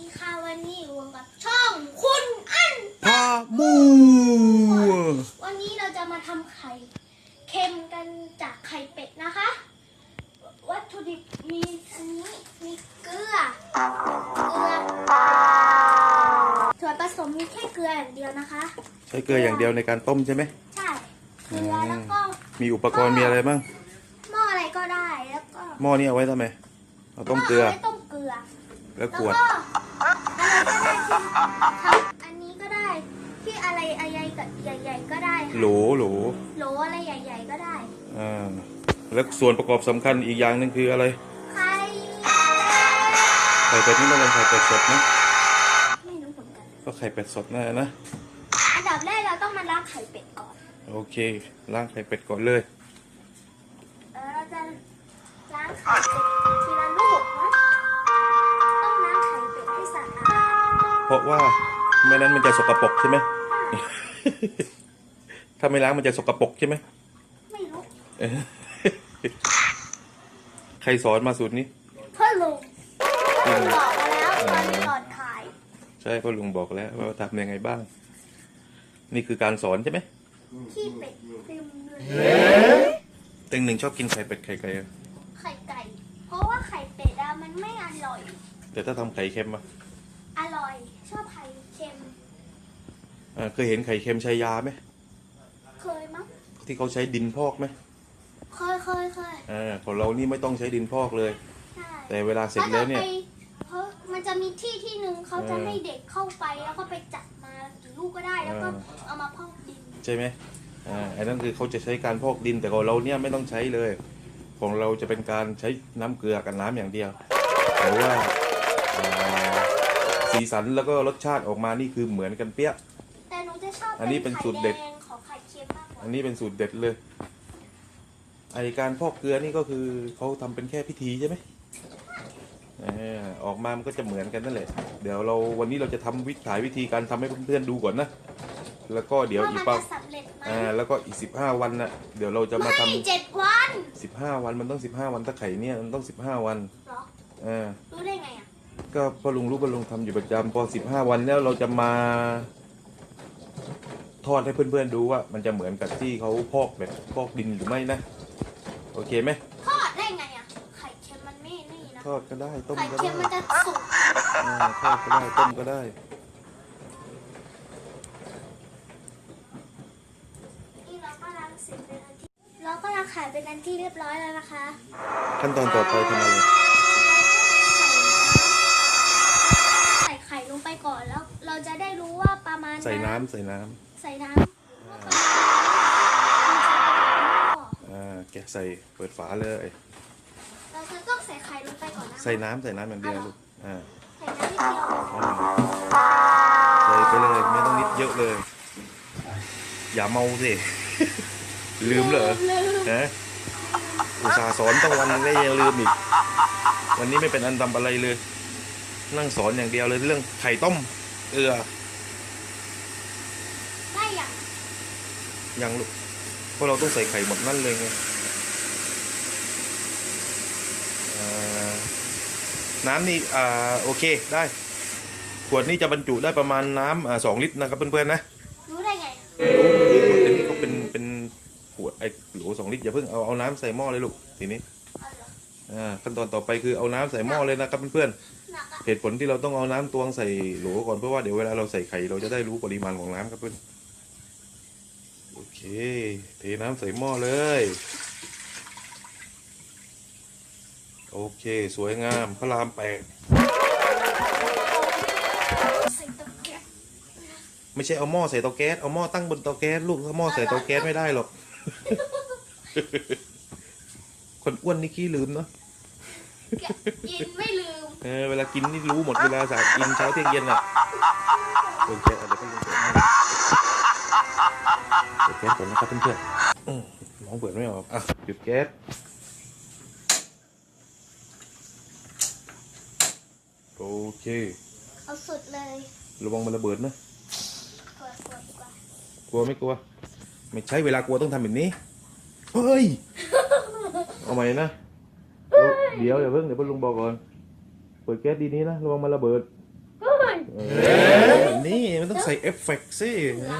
ดีค่ะวันนี้อยู่กับช่องคุณอันพามูวันนี้เราจะมาทำไข่เค็มกันจากไข่เป็ดนะคะ วัตถุดิบมีอันนี้มีเกลือเกลือส่วนผสมมีแค่เกลืออย่างเดียวนะคะ ใช้เกลืออย่างเดียวในการต้มใช่ไหมใช่เกลือแล้วก็มีอุปกรณ์มีอะไรบ้างหม้ออะไรก็ได้แล้วก็หม้อนี้เอาไว้ทำไมเอาต้มเกลือาไว้ต้มเกลือแล้วแล้วขวด อันนี้ก็ได้ ที่อะไรอะไรกับใหญ่ๆก็ได้ค่ะโหลโหลโหลอะไรใหญ่ ๆ ก็ได้ อ่าแล้วส่วนประกอบสำคัญอีกอย่างหนึ่งคืออะไรไข่ไข่เป็ดนี่ต้องเป็นไข่เป็ดสดนะไม่รู้เหมือนกัน ก็ไข่เป็ดสดนั่นแหละนะ อันดับแรกเราต้องมาล้างไข่เป็ดก่อน โอเคล้างไข่เป็ดก่อนเลย เออเราจะล้างไข่เป็ดทีละลูก เพราะว่าไม่นั้นมันจะสกปรกใช่ไหม ถ้าไม่ล้างมันจะสกปรกใช่ไหมไม่รู้เออใครสอนมาสูตรนี้เพื่อลุงลุงบอกมาแล้วตอนก่อนขาย ใช่พ่อลุงบอกแล้ว ว่าทำยังไงบ้าง นี่คือการสอนใช่ไหมขี้เป็ดเต็มเลยเต็งหนึ่งชอบกินไข่เป็ดไข่ไก่อะไข่ไก่ เพราะว่าไข่เป็ดอะมันไม่อร่อย แต่ถ้าทำไข่เค็มอะอร่อย ชอบไข่เค็มอ่าเคยเห็นไข่เค็มใช้ยาไหมเคยมั้งที่เขาใช้ดินพอกไหมเคยเคยเคยอ่าของเรานี่ไม่ต้องใช้ดินพอกเลย ใช่แต่เวลาเสร็จแล้วเนี่ย ขาจะไปเพราะมันจะมีที่ที่หนึ่งเขาจะเออให้เด็กเข้าไปแล้วก็ไปจับมากี่ลูกก็ได้แล้วก็เออ เอามาพอกดินใช่ไหมอ่าอันนั้นคือเขาจะใช้การพอกดินแต่ของเราเนี่ยไม่ต้องใช้เลย ของเราจะเป็นการใช้น้ำเกลือกับน้ำอย่างเดียวแต่ว่าอ่า สีสันแล้วก็รสชาติออกมานี่คือเหมือนกันเปี้ย แต่หนูจะชอบอันนี้เป็นสูตรเด็ด ไข่แงของไข่เค็มมากกว่าอันนี้เป็นสูตรเด็ดเลย ไอการพอกเกลือนี่ก็คือเขาทำเป็นแค่พิธีใช่ไหมเออออกมามันก็จะเหมือนกันนั่นแหละ เดี๋ยวเราวันนี้เราจะทำวิถ่ายวิธีการทำให้เพื่อนๆดูก่อนนะ แล้วก็เดี๋ยวว่าอีมักนปัจะสำเร็จไหมอ่าแล้วก็อีกสิบห้าวันนะเดี๋ยวเราจะมาทำไม่เจ็ดวันสิบห้าวันมันต้องสิบห้าวันถ้าไข่เนี่ยมันต้องสิบห้าวันเหรออ่ารู้ได้ไงอะ ก็พ่อลุงรู้พ่อลุงทำอยู่ประจำพอสิบห้าวันแล้วเราจะมาทอดให้เพื่อนๆดูว่า มันจะเหมือนกับที่เขาพอกแบบพอกดินหรือไม่นะ โอเคไหมทอดได้ไงอะไข่เค็มมันไม่นี่นะทอดก็ได้ต้มไข่ก็เค็ได้มมันจะสุกอ่าทอดก็ได้ต้มก็ได้ นี่เราก็ล้างเสร็จเป็นอันที่เราก็ล้างไข่เป็นอันที่เรียบร้อยแล้วนะคะ ขั้นตอนต่อไปทำอะไร ใส่ไข่ลงไปก่อนแล้ว เราจะได้รู้ว่าประ มาณใส่น้ำใส่น้ำใส่น้ำว่าประมาณอ่าแกะใส่เปิดฝาเลย เราจะต้องใส่ไข่ลงไปก่อนนะใส่น้ำใส่น้ำอย่างเดียวลูกอ่าใส่น้ำนิดเดียวอ่าใส่ไปเลยไม่ต้องนิดเยอะเลย อย่าเมาสิ ลืมเหรอลืมนะอุตส่าห์สอนตั้งวันนึงได้ยังลืมอีก วันนี้ไม่เป็นอันทำอะไรเลย นั่งสอนอย่างเดียวเลยเรื่องไข่ต้มเกลือ ได้อย่าง ยังลูกเพราะเราต้องใส่ไข่หมดนั่นเลยไงอ่าน้ำนี่อ่าโอเคได้ ขวดนี้จะบรรจุได้ประมาณน้ำอ่าสองลิตรนะครับเพื่อนๆนะรู้ได้ไงรู้คือขวดนี้ก็เป็นเป็นขวดไอ้โหลสองลิตรอย่าเพิ่งเอาเอาน้ำใส่หม้อเลยลูกทีนี้เอาเหรออ่าขั้นตอนต่อไปคือเอาน้ำใส่หม้อเลยนะครับเพื่อนหนักอะๆเหตุผลที่เราต้องเอาน้ำตวงใส่โหลก่อนเพราะว่าเดี๋ยวเวลาเราใส่ไข่เราจะได้รู้ปริมาณของน้ำครับเพื่อนโอ เคเทน้ำใส่หม้อเลย โอเค สวยงามพระรามแปดใส่ตะเกียบไม่ใช่เอาหม้อใส่เตาแก๊สเอาหม้อตั้งบนเตาแก๊สลูกถ้าหม้อใส่เตาแก๊สไม่ได้หรอก คนอ้วนนี่ขี้ลืมเนาะกินไม่ลืม เออเวลากินนี่รู้หมดเวลาสากินเช้าเที่ยงเย็นอะเปิดแก๊สอะไรก็ยังเปิดให้เปิดแก๊สก่อนนะครับเพื่อนๆอืมมองเปิดไม่ออกอะหยุดแก๊สโอเค เอาสุดเลย ระวังมันระเบิดนะกดกดกดกลัวไม่กลัว ไม่ใช่เวลากลัวต้องทำแบบนี้ เฮ้ย เอาใหม่นะเดี๋ยวเดี๋ยวอย่าเพิ่งเดี๋ยวเพิ่งลุงบอกก่อน เปิดแก๊สดีนี้นะ ระวังมันระเบิดเออ นี่มันต้องใส่เอฟเฟกต์สิเอ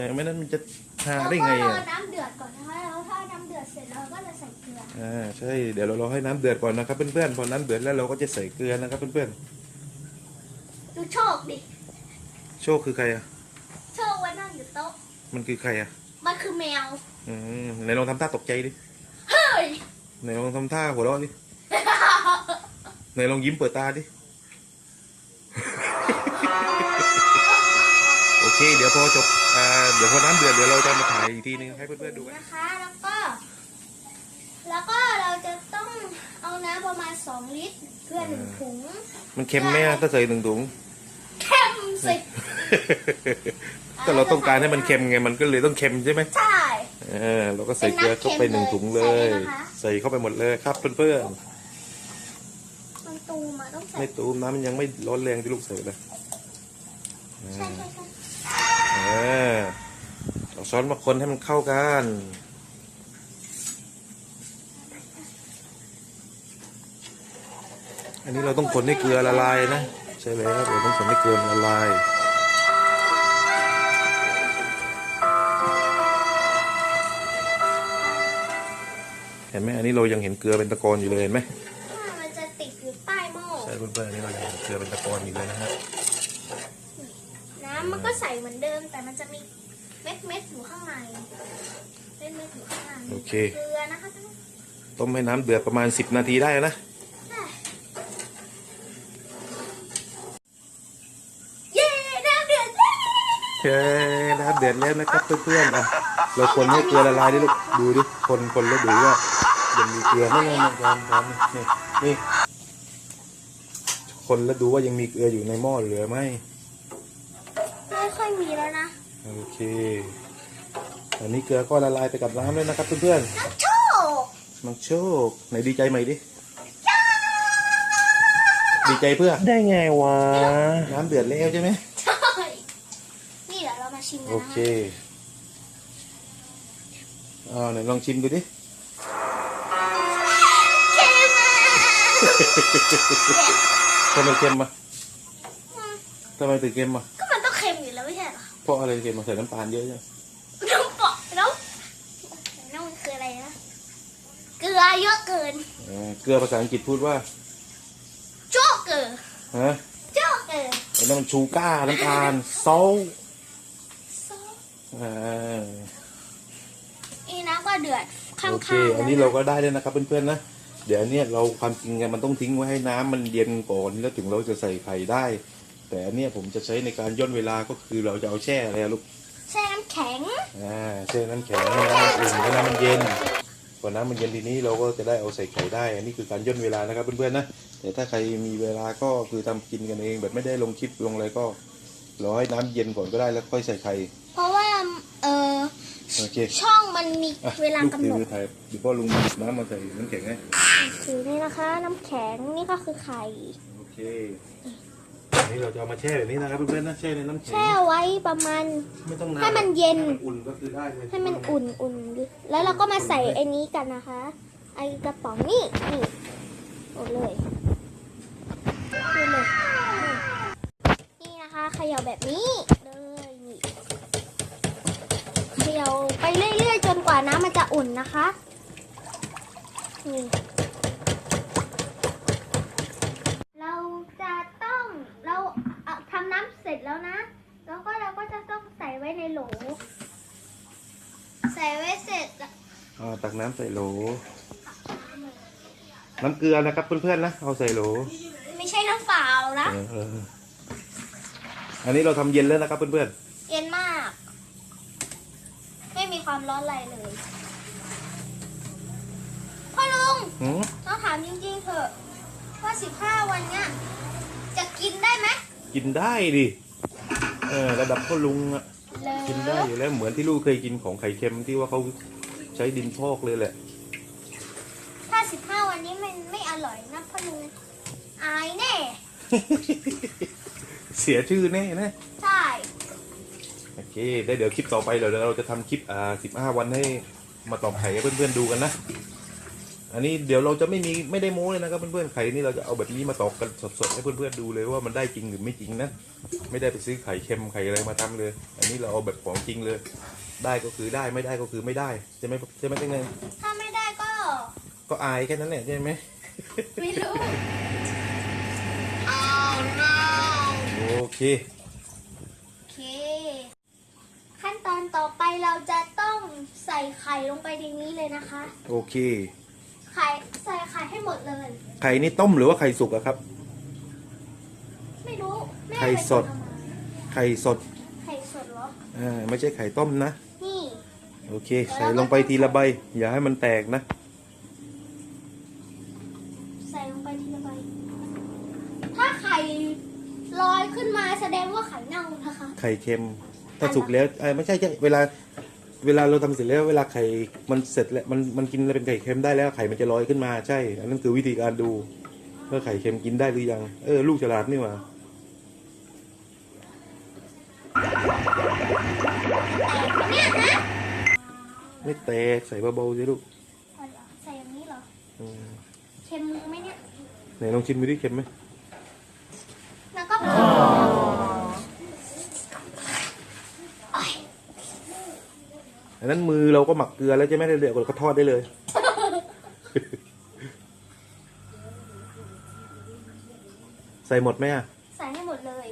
อไม่นั้นมันจะหาแล้วได้ก็ไงรออะน้ำเดือดก่อนนะคะแล้วถ้าน้ำเดือดเสร็จเราก็จะใส่เกลืออ่าใช่เดี๋ยวเรารอให้น้ำเดือดก่อนนะครับเพื่อนๆพอน้ำเดือดแล้วเราก็จะใส่เกลือนะครับเพื่อนดูโชคดิๆโชคคือใครอะโชคว่านั่งอยู่โต๊ะมันคือใครอะมันคือแมวอืมไหนลองทำท่าตกใจดิเฮ้ยไหนลองทำท่าหัวเราะดิไหนลองยิ้มเปิดตาดิ เคเดี๋ยวพอจบอ่าเดี๋ยวพอน้ำเดือดเดี๋ยวเราจะมาถ่ายอีกทีนึงให้เพื่อนๆดูกันนะคะ แล้วก็ แล้วก็เราจะต้องเอาน้ำประมาณ2ลิตรเพื่อหนึ่งถุงมันเค็มไหมอะถ้าใส่หนึ่งถุง เข้มสิก็เราต้องการให้มันเค็มไงมันก็เลยต้องเค็มใช่ไหมใช่ เออเราก็ใส่เกลือเข้าไปหนึ่งถุงเลย ใส่เข้าไปหมดเลยครับเพื่อนมันตูมาต้องๆใส่ไม่ตูมน้ำมันยังไม่ร้อนแรงที่ลูกใส่เลย ใช่ใช่ใช่ เออเอาช้อนมาคนให้มันเข้ากันอันนี้เราต้องคนให้เกลือละลายนะใช่แล้วเราต้องคนให้เกลือละลายเห็นไหมอันนี้เรายังเห็นเกลือเป็นตะกอนอยู่เลยเห็นไหมถ้ามันจะติดอยู่ใต้หม้อใช่เพื่อนๆอันนี้เรายังเห็นเกลือเป็นตะกอนอยู่เลยนะฮะน้ำ มันก็ใส่เหมือนเดิม แต่มันจะมีเม็ดเม็ดๆอยู่ข้างในเม็ดเม็ดๆอยู่ข้างในโอเค เกลือนะคะท่านต้มให้น้ำเดือดประมาณ 10 นาทีได้นะเย้น้ำเดือดแล้วเฮ้ยน้ำเดือดแล้วนะครับเพื่อนๆอะเราคนให้เกลือละลายดิลูกดูดิคนคนแล้วดูว่ายังมีเกลือไหม่ไงมันความความนี่นี่คนแล้วดูว่ายังมีเกลืออยู่ในหม้อเหลือไหม ไม่ค่อยมีแล้วนะโอเคอันนี้เกลือก็ละลายไปกับน้ำแล้วนะครับเพื่อนน้ำโชคๆน้องโชคไหนดีใจไหมดิดีใจเพื่อ ได้ไงวะ น้ำเดือดแล้วใช่ไหมใช่นี่เดี๋ยวเรามาชิมกันโอนะเคคะเอาไหนลองชิมดูดิเค็มอะทำไมเค็มอะทำไมถึงเค็มอะก็มัน รอเพราะอะไรเค็มมาใส่น้ำตาลเยอะใช่ไหมน้ำปอกน้ำน้ำมันคืออะไรนะ เกลือเยอะเกิน เออเกลือภาษาอังกฤษพูดว่าโจ๊กเกลือฮะโจ๊กเกลือไอ้นั่นมันชูก้าน้ำตาลโซลอ่านี่น้ำก็เดือดข้างๆโอเคอันนี้เราก็ได้แล้วนะครับเพื่อนๆนะเดี๋ยวอันเนี้ยเราความจริงไงมันต้องทิ้งไว้ให้น้ำมันเย็นก่อนแล้วถึงเราจะใส่ไข่ได้ แต่อันเนี้ยผมจะใช้ในการย่นเวลาก็คือเราจะเอาแช่อะไรอะลูกแช่น้ำแข็ง อ่าแช่น้ำแข็งให้น้ำอุ่นให้น้ำมันเย็นพอน้ำมันเย็นทีนี้เราก็จะได้เอาใส่ไข่ได้ อันนี้คือการย่นเวลานะครับเพื่อนๆนะแต่ถ้าใครมีเวลาก็คือทำกินกันเอง แบบไม่ได้ลงคลิปลงอะไรก็รอให้น้ำเย็นก่อนก็ได้แล้วค่อยใส่ไข่เพราะว่าเออโอเคช่องมันมีอะเวลากำหนลูดถือถ่ายเดี๋ยวพ่อลุงหยิบน้ำมาใส่น้ำแข็งให้คือนี่นะคะ น้ำแข็งนี่ก็คือไข่ โอเคอั นนี้เราจะเอามาแช่แบบนี้นะครับเพื่อนๆนะแช่ในน้ำแข็งแช่ไว้ประมาณ ไม่ต้องนานให้มันเย็น อุ่นก็คือได้เลยให้มันอุ่นอุ่นๆแล้วเราก็มาใส่ไอ้นี้กันนะคะ ไอ้กระป๋องนี่นี่โอ้เลยนี่เลยนี่นะคะเขย่าแบบนี้เลยนี่เขย่าไปเรื่อยๆ จนกว่าน้ำมันจะอุ่นนะคะนี่เราจะต้อง เราเอาทำน้ำเสร็จแล้วนะ แล้วก็เราก็จะต้องใส่ไว้ในโหล ใส่ไว้เสร็จแล้วอ่าตักน้ำใส่โหล น้ำเกลือนะครับเพื่อนๆนะเอาใส่โหลไม่ใช่น้ำเปล่านะ เออเอออันนี้เราทำเย็นแล้วนะครับเพื่อนเย็นมาก ไม่มีความร้อนอะไรเลย พ่อลุง ๆหืม ต้องถามจริงๆเถอะว่าสิบห้าวันเนี้ยจะ กินได้ไหมกินได้ดิเออระดับพ่อลุงอะเลยกินได้อยู่แล้วเหมือนที่ลูกเคยกินของไข่เค็มที่ว่าเขาใช้ดินพอกเลยแหละ ถ้าสิบห้าวันนี้มันไม่อร่อยนะพ่อลุงอายแน่ เสียชื่อแน่นะใช่โอเคได้เดี๋ยวคลิปต่อไปเดี๋ยวเราจะทำคลิปอ่าสิบห้าวันให้มาตอบไข่ให้เพื่อนๆดูกันนะ อันนี้เดี๋ยวเราจะไม่มีไม่ได้โม้เลยนะครับเพื่อนๆไข่นี่เราจะเอาแบบนี้มาตอกกันสดๆให้เพื่อนๆดูเลยว่ามันได้จริงหรือไม่จริงนะไม่ได้ไปซื้อไข่เค็มไข่อะไรมาทำเลย อันนี้เราเอาแบบของจริงเลย ได้ก็คือได้ไม่ได้ก็คือไม่ได้ใช่ไหมใช่ไหมเป็นไงถ้าไม่ได้ก็ ก็อายแค่นั้นแหละใช่ไหมไม่รู้โอเคโอเค ขั้นตอนต่อไปเราจะต้องใส่ไข่ลงไปในนี้เลยนะคะ โอเค ไข่ใส่ไข่ให้หมดเลย ไข่นี่ต้มหรือว่าไข่สุกอะครับ ไม่รู้แม่ไข่สดไปทำมาไข่สดไข่สดเหรออ่าไม่ใช่ไข่ต้มนะ นี่โอเค ใส่ลงไปทีละใบ อย่าให้มันแตกนะ ใส่ลงไปทีละใบ ถ้าไข่ลอยขึ้นมาแสดงว่าไข่เน่านะคะ ไข่เค็ม ถ้าสุกแล้วเอ้ยไม่ใช่ใช่เวลา เวลาเราทำเสร็จแล้วเวลาไข่มันเสร็จแล้วมันมันกินแล้วเป็นไข่เค็มได้แล้วไข่มันจะลอยขึ้นมาใช่ อันนั้นคือวิธีการดูว่าไข่เค็มกินได้หรือยัง เออ ลูกฉลาดนี่หว่าเนี่ยนะไม่แตกใส่เบาๆสิลูกอ๋อเหรอใส่อย่างนี้เหรออืมเค็มไหมเนี่ยไหนลองชิมดูดิเค็มไหมแล้วก็ อันนั้นมือเราก็หมักเกลือแล้วใช่ไหมเดี๋ยวก็ทอดได้เลย ใส่หมดไหมอะใส่ให้หมดเลย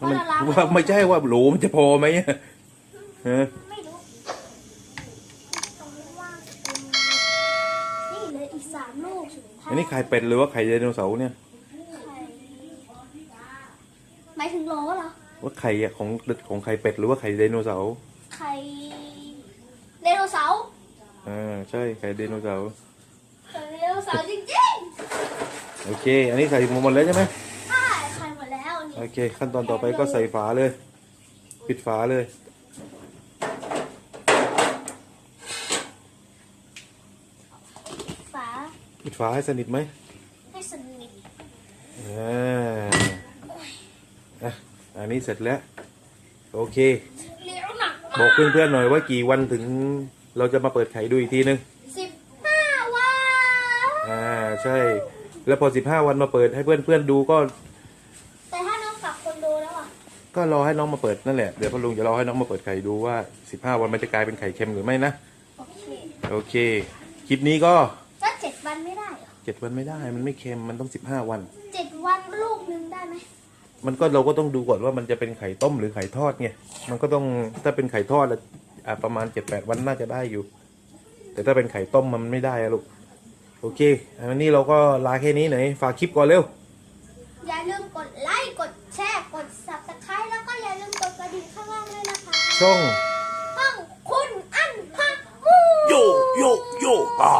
มันว่าละลายว่าไม่ใช่ว่าโหลมันจะพอไหมอะฮะไม่รู้ตรงนี้ว่างเต็มนี่เหลยอีกสามลูกถึงอันนี้ไข่เป็ดหรือว่าไข่ไดโนเสาร์เนี่ย ไข่หมายถึงโลเหรอ ว่าไข่อะของของไข่เป็ดหรือว่าไข่ไดโนเสาร์ ไข่ไดโนเสาร์ อ่าใช่ไข่ไดโนเสาร์ไข่ไดโนเสาร์จริงโอเค อันนี้ใส่หมดแล้วใช่ไหมๆใช่ไข่หมดแล้วนี่โอเค ขั้นตอนต่อไปก็ใส่ฝาเลย ปิดฝาเลยฝาปิดฝาให้สนิทไหมให้สนิทอ่าอะอันนี้เสร็จแล้ว โอเคเลี้ยวหนักบอกเพื่อนๆหน่อยว่ากี่วันถึง เราจะมาเปิดไข่ดูอีกทีนึงสิบห้าวันอ่าใช่ แล้วพอ15วันมาเปิดให้เพื่อนๆดูก็ แต่ถ้าน้องฝากคนดูแล้วอะก็รอให้น้องมาเปิดนั่นแหละเดี๋ยวพ่อลุงจะรอให้น้องมาเปิดไข่ดูว่า15วันมันจะกลายเป็นไข่เค็มหรือไม่นะโอเคโอเคคลิปนี้ก็ก็เจ็ดวันไม่ได้เหรอ7วันไม่ได้มันไม่เค็มมันต้อง15วัน เจ็ดวันลูกหนึงได้ไหมมันก็เราก็ต้องดูก่อนว่ามันจะเป็นไข่ต้มหรือไข่ทอดไงมันก็ต้องถ้าเป็นไข่ทอดอะ อะประมาณ7-8วันน่าจะได้อยู่ แต่ถ้าเป็นไข่ต้มมันไม่ได้อะลูก โอเค อันนี้เราก็ลาแค่นี้หน่อยฝากคลิปก่อนเร็ว อย่าลืมกดไลค์ กดแชร์ กด subscribe แล้วก็อย่าลืมกดกระดิ่งข้างล่างด้วยนะคะ ช่องห้องคุณอันพักมูโยโยโยอ่า